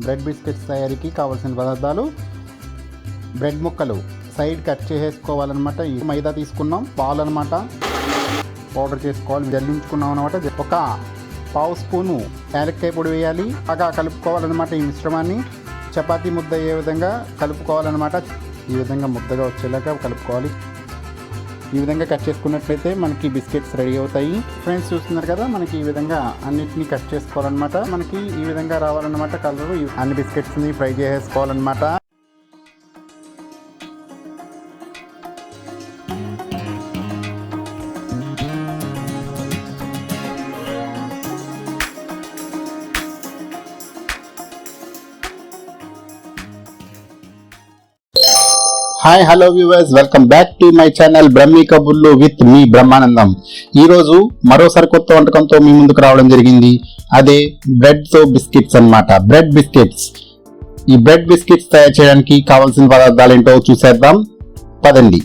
Bread biscuits తయారీకి కావాల్సిన పదార్థాలు బ్రెడ్ ముక్కలు. సైడ్ కట్ చేసేసుకోవాలన్నమాట. ఈ మైదా తీసుకున్నాం. పాలు అనమాట పౌడర్ చేసుకోవాలి. జల్లించుకున్నాం అనమాట ఒక పావు స్పూను యాలక్కాయ పొడి వేయాలి. బాగా కలుపుకోవాలన్నమాట ఈ మిశ్రమాన్ని. చపాతీ ముద్ద ఏ విధంగా కలుపుకోవాలన్నమాట. ఈ విధంగా ముద్దగా వచ్చేలాగా కలుపుకోవాలి. ఈ విధంగా కట్ చేసుకున్నట్లయితే మనకి బిస్కెట్స్ రెడీ అవుతాయి. ఫ్రెండ్స్ చూస్తున్నారు కదా మనకి ఈ విధంగా అన్నిటిని కట్ చేసుకోవాలన్నమాట. మనకి ఈ విధంగా రావాలన్నమాట కలర్. అన్ని బిస్కెట్స్ని fry చేసేసుకోవాలన్నమాట. Hi hello viewers welcome back to my channel Brahmi కబుర్లు విత్ మీ బ్రహ్మానందం ఈరోజు మరోసారి కొత్త వంటకంతో మీ ముందుకు రావడం జరిగింది. అదే బ్రెడ్తో బిస్కెట్స్ అన్నమాట. బ్రెడ్ బిస్కెట్స్ ఈ బ్రెడ్ బిస్కెట్స్ తయారు చేయడానికి కావాల్సిన పదార్థాలు ఏంటో చూసేద్దాం. పదండి.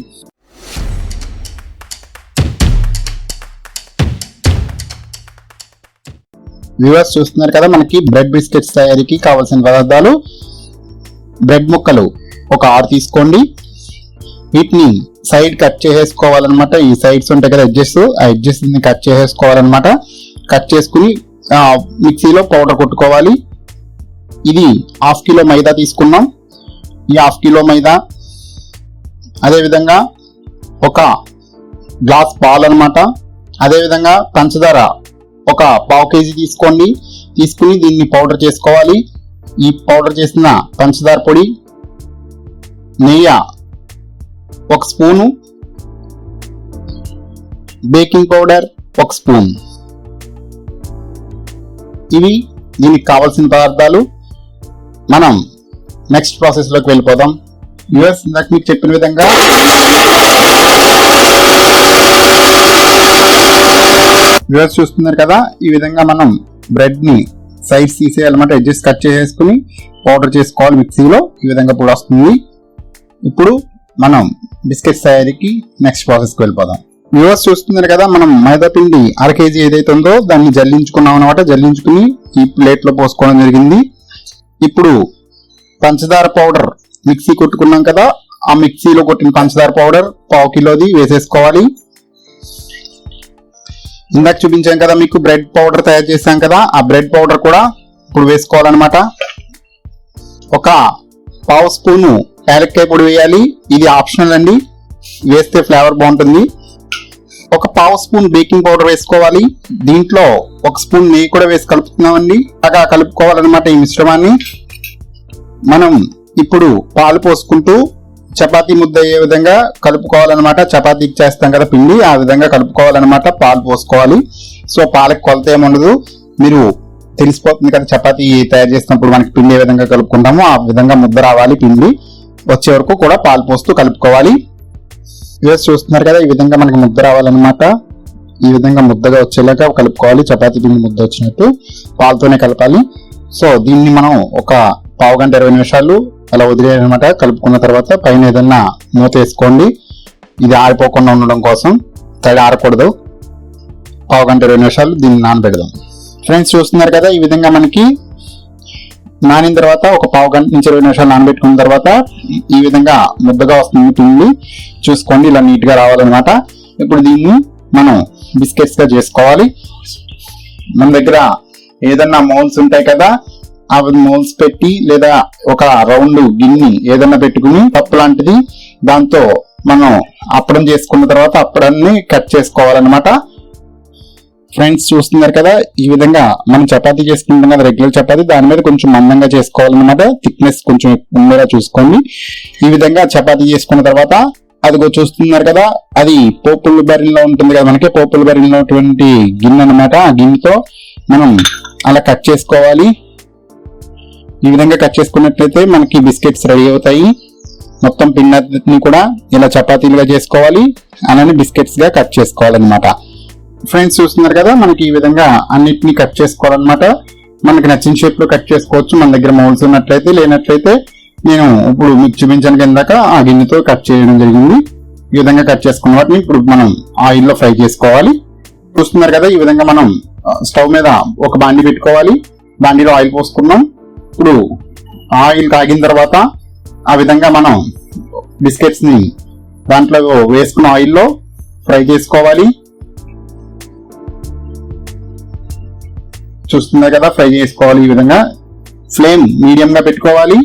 వ్యూవర్స్ చూస్తున్నారు కదా మనకి బ్రెడ్ బిస్కెట్స్ తయారీకి కావాల్సిన పదార్థాలు. బ్రెడ్ ముక్కలు. ఒక ఆరు తీసుకోండి. వీటిని సైడ్ కట్ చేసేసుకోవాలన్నమాట. ఈ సైడ్స్ ఉంటాయి కదా ఎడ్జెస్ ఆ ఎడ్జెస్ని కట్ చేసేసుకోవాలన్నమాట. కట్ చేసుకుని మిక్సీలో పౌడర్ కొట్టుకోవాలి. ఇది హాఫ్ కిలో మైదా తీసుకున్నాం. ఈ హాఫ్ కిలో మైదా అదేవిధంగా ఒక గ్లాస్ పాలు అనమాట అదేవిధంగా పంచదార ఒక పావు కేజీ తీసుకోండి. తీసుకుని దీన్ని పౌడర్ చేసుకోవాలి. ఈ పౌడర్ చేసిన పంచదార పొడి నెయ్యి ఒక స్పూను. బేకింగ్ పౌడర్ ఒక స్పూన్. ఇవి దీనికి కావాల్సిన పదార్థాలు. మనం నెక్స్ట్ ప్రాసెస్లోకి వెళ్ళిపోదాం. యుఎస్ ఇందాక మీకు చెప్పిన విధంగా యుఎస్ చూస్తున్నారు కదా ఈ విధంగా మనం బ్రెడ్ని సైడ్స్ తీసేయాలన్నమాట ఎడ్జెస్ కట్ చేసేసుకుని పౌడర్ చేసుకోవాలి మిక్సీలో. ఈ విధంగా పొడి వస్తుంది. ఇప్పుడు మనం బిస్కెట్స్ తయారీకి నెక్స్ట్ ప్రాసెస్కి వెళ్ళిపోదాం. వ్యూవర్స్ చూస్తున్నారు కదా మనం మైదా పిండి అర కేజీ ఏదైతే ఉందో దాన్ని జల్లించుకున్నాం అనమాట జల్లించుకుని ఈ ప్లేట్లో పోసుకోవడం జరిగింది. ఇప్పుడు పంచదార పౌడర్ మిక్సీ కొట్టుకున్నాం కదా ఆ మిక్సీలో కొట్టిన పంచదార పౌడర్ పావు కిలోది వేసేసుకోవాలి. ఇందాక చూపించాం కదా మీకు బ్రెడ్ పౌడర్ తయారు చేసాం కదా ఆ బ్రెడ్ పౌడర్ కూడా ఇప్పుడు వేసుకోవాలన్నమాట. ఒక పావు స్పూను యాలక్కాయ పొడి వేయాలి. ఇది ఆప్షనల్ అండి. వేస్తే ఫ్లేవర్ బాగుంటుంది. ఒక పావు స్పూన్ బేకింగ్ పౌడర్ వేసుకోవాలి. దీంట్లో ఒక స్పూన్ నెయ్యి కూడా వేసి కలుపుతున్నామండి. బాగా కలుపుకోవాలన్నమాట ఈ మిశ్రమాన్ని. మనం ఇప్పుడు పాలు పోసుకుంటూ చపాతీ ముద్ద అయ్యే విధంగా కలుపుకోవాలన్నమాట. చపాతీకి చేస్తాం కదా పిండి ఆ విధంగా కలుపుకోవాలన్నమాట. పాలు పోసుకోవాలి. సో పాలకు కొలత ఏముండదు మీరు తెలిసిపోతుంది కదా చపాతీ తయారు చేసినప్పుడు మనకి పిండి ఏ విధంగా కలుపుకుంటామో ఆ విధంగా ముద్ద రావాలి పిండి. వచ్చే వరకు కూడా పాలు పోస్తూ కలుపుకోవాలి. ఇవేసి చూస్తున్నారు కదా ఈ విధంగా మనకి ముద్ద రావాలన్నమాట. ఈ విధంగా ముద్దగా వచ్చేలాగా కలుపుకోవాలి. చపాతీ పిండి ముద్ద వచ్చినట్టు పాలతోనే కలపాలి. సో దీన్ని మనం ఒక పావు గంట ఇరవై నిమిషాలు అలా వదిలేయాలన్నమాట. కలుపుకున్న తర్వాత పైన ఏదన్నా మూత వేసుకోండి. ఇది ఆరిపోకుండా ఉండడం కోసం తడి ఆరకూడదు. పావు గంట ఇరవై నిమిషాలు దీన్ని నానబెడదాం. ఫ్రెండ్స్ చూస్తున్నారు కదా ఈ విధంగా మనకి నానిన తర్వాత ఒక పావు గంట నుంచి ఇరవై నిమిషాలు నానబెట్టుకున్న తర్వాత ఈ విధంగా ముద్దగా వస్తుంది పిండి. చూసుకోండి ఇలా నీట్గా రావాలన్నమాట. ఇప్పుడు దీన్ని మనం బిస్కెట్స్గా చేసుకోవాలి. మన దగ్గర ఏదన్నా మౌల్స్ ఉంటాయి కదా అవి మౌల్స్ పెట్టి లేదా ఒక రౌండ్ గిన్నె ఏదన్నా పెట్టుకుని పప్పు లాంటిది దాంతో మనం అప్పడం చేసుకున్న తర్వాత అప్పడాన్ని కట్ చేసుకోవాలన్నమాట. ఫ్రెండ్స్ చూస్తున్నారు కదా ఈ విధంగా మనం చపాతీ చేసుకుంటాం కదా రెగ్యులర్ చపాతీ దాని మీద కొంచెం మందంగా చేసుకోవాలన్నమాట. థిక్నెస్ కొంచెం ఉండేలా చూసుకోండి. ఈ విధంగా చపాతీ చేసుకున్న తర్వాత అదిగో చూస్తున్నారు కదా అది పోపుల బరిలో ఉంటుంది కదా మనకి పోపుల బరిలో ఉన్నటువంటి గిన్నె అన్నమాట. ఆ గిన్నెతో మనం అలా కట్ చేసుకోవాలి. ఈ విధంగా కట్ చేసుకున్నట్లయితే మనకి బిస్కెట్స్ రెడీ అవుతాయి. మొత్తం పిండిని కూడా ఇలా చపాతీలుగా చేసుకోవాలి. అలానే బిస్కెట్స్గా కట్ చేసుకోవాలన్నమాట. ఫ్రెండ్స్ చూస్తున్నారు కదా మనకి ఈ విధంగా అన్నిటిని కట్ చేసుకోవాలన్నమాట. మనకి నచ్చిన షేప్లో కట్ చేసుకోవచ్చు. మన దగ్గర మౌల్స్ ఉన్నట్లయితే లేనట్లయితే నేను ఇప్పుడు మీకు చూపించాను కిందాక ఆ గిన్నెతో కట్ చేయడం జరిగింది. ఈ విధంగా కట్ చేసుకున్న వాటిని ఇప్పుడు మనం ఆయిల్లో ఫ్రై చేసుకోవాలి. చూస్తున్నారు కదా ఈ విధంగా మనం స్టవ్ మీద ఒక బాండి పెట్టుకోవాలి. బాండీలో ఆయిల్ పోసుకున్నాం ఇప్పుడు ఆయిల్ కాగిన తర్వాత ఆ విధంగా మనం బిస్కెట్స్ని దాంట్లో వేసుకున్న ఆయిల్లో ఫ్రై చేసుకోవాలి. చూస్తున్నారు కదా ఫ్రై చేసుకోవాలి ఈ విధంగా. ఫ్లేమ్ మీడియంగా పెట్టుకోవాలి.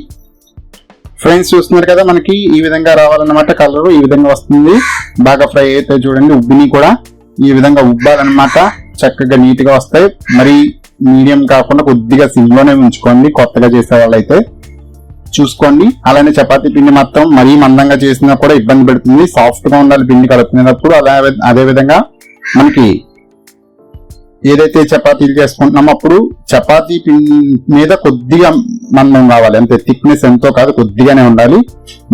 ఫ్రెండ్స్ చూస్తున్నారు కదా మనకి ఈ విధంగా రావాలన్నమాట కలర్ ఈ విధంగా వస్తుంది. బాగా ఫ్రై అయితే చూడండి ఉబ్బిని కూడా ఈ విధంగా ఉబ్బాలన్నమాట. చక్కగా నీట్గా వస్తాయి. మరి మీడియం కాకుండా కొద్దిగా సిమ్లోనే ఉంచుకోండి కొత్తగా చేసే వాళ్ళైతే. చూసుకోండి. అలానే చపాతీ పిండి మొత్తం మరీ మందంగా చేసినా కూడా ఇబ్బంది పెడుతుంది. సాఫ్ట్గా ఉండాలి పిండి కలుపుకునేటప్పుడు. అలా అదే విధంగా మనకి ఏదైతే చపాతీలు చేసుకుంటున్నామో అప్పుడు చపాతీ పిండి మీద కొద్దిగా మందం కావాలి. అంతే థిక్నెస్ ఎంతో కాదు కొద్దిగానే ఉండాలి.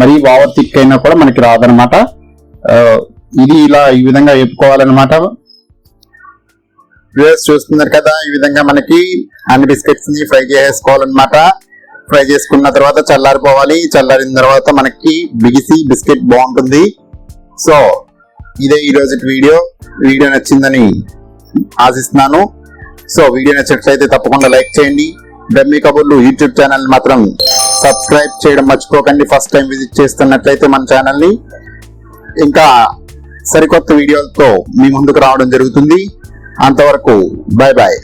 మరి ఓవర్ థిక్ అయినా కూడా మనకి రాదనమాట ఇది ఇలా ఈ విధంగా వేపుకోవాలన్నమాట. వ్యూస్ చూస్తున్నారు కదా ఈ విధంగా మనకి అన్ని బిస్కెట్స్ని ఫ్రై చేసుకోవాలన్నమాట. ఫ్రై చేసుకున్న తర్వాత చల్లారిపోవాలి. చల్లారిన తర్వాత మనకి బిగిసి బిస్కెట్ బాగుంటుంది. సో ఇదే ఈ రోజు వీడియో. వీడియో నచ్చిందని ఆశిస్తున్నాను. సో వీడియో నచ్చినట్లయితే తప్పకుండా లైక్ చేయండి. డమ్మీ కబుర్లు యూట్యూబ్ ఛానల్ మాత్రం సబ్స్క్రైబ్ చేయడం మర్చిపోకండి. ఫస్ట్ టైం విజిట్ చేస్తున్నట్లయితే మన ఛానల్ని. ఇంకా సరికొత్త వీడియోలతో మీ ముందుకు రావడం జరుగుతుంది. అంతవరకు బాయ్ బాయ్